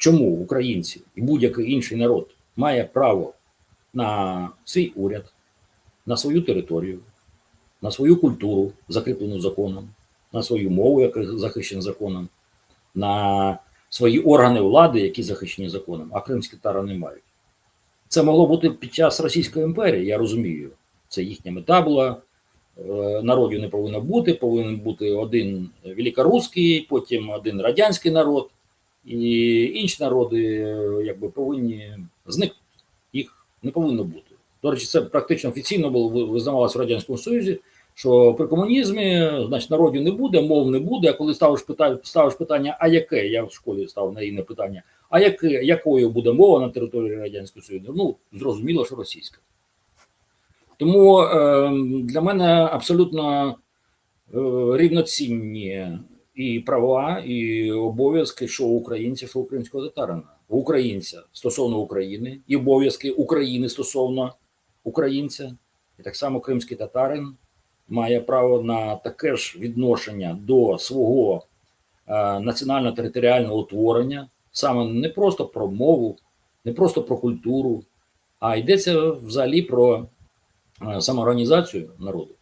чому українці і будь-який інший народ має право на свій уряд, на свою територію, на свою культуру, закріплену законом, на свою мову, яка захищена законом, на свої органи влади, які захищені законом, а кримські тари не мають. Це могло бути під час Російської імперії, я розумію. Це їхня мета була. Е, Народів не повинно бути, повинен бути один великоруський, потім один радянський народ, і інші народи е, якби повинні зникнути. Їх не повинно бути. До речі, це практично офіційно було визнавалося в Радянському Союзі, що при комунізмі значить, народів не буде, мов не буде. А коли ставиш питання, ставиш питання, а яке? Я в школі став на рівне питання, а яке, якою буде мова на території Радянського Союзу? Ну, зрозуміло, що російська. Тому е, для мене абсолютно е, рівноцінні і права, і обов'язки, що у українця, що українського татарина. Українця стосовно України, і обов'язки України стосовно українця. І так само кримський татарин має право на таке ж відношення до свого е, національно-територіального утворення, саме не просто про мову, не просто про культуру, а йдеться взагалі про е, самоорганізацію народу.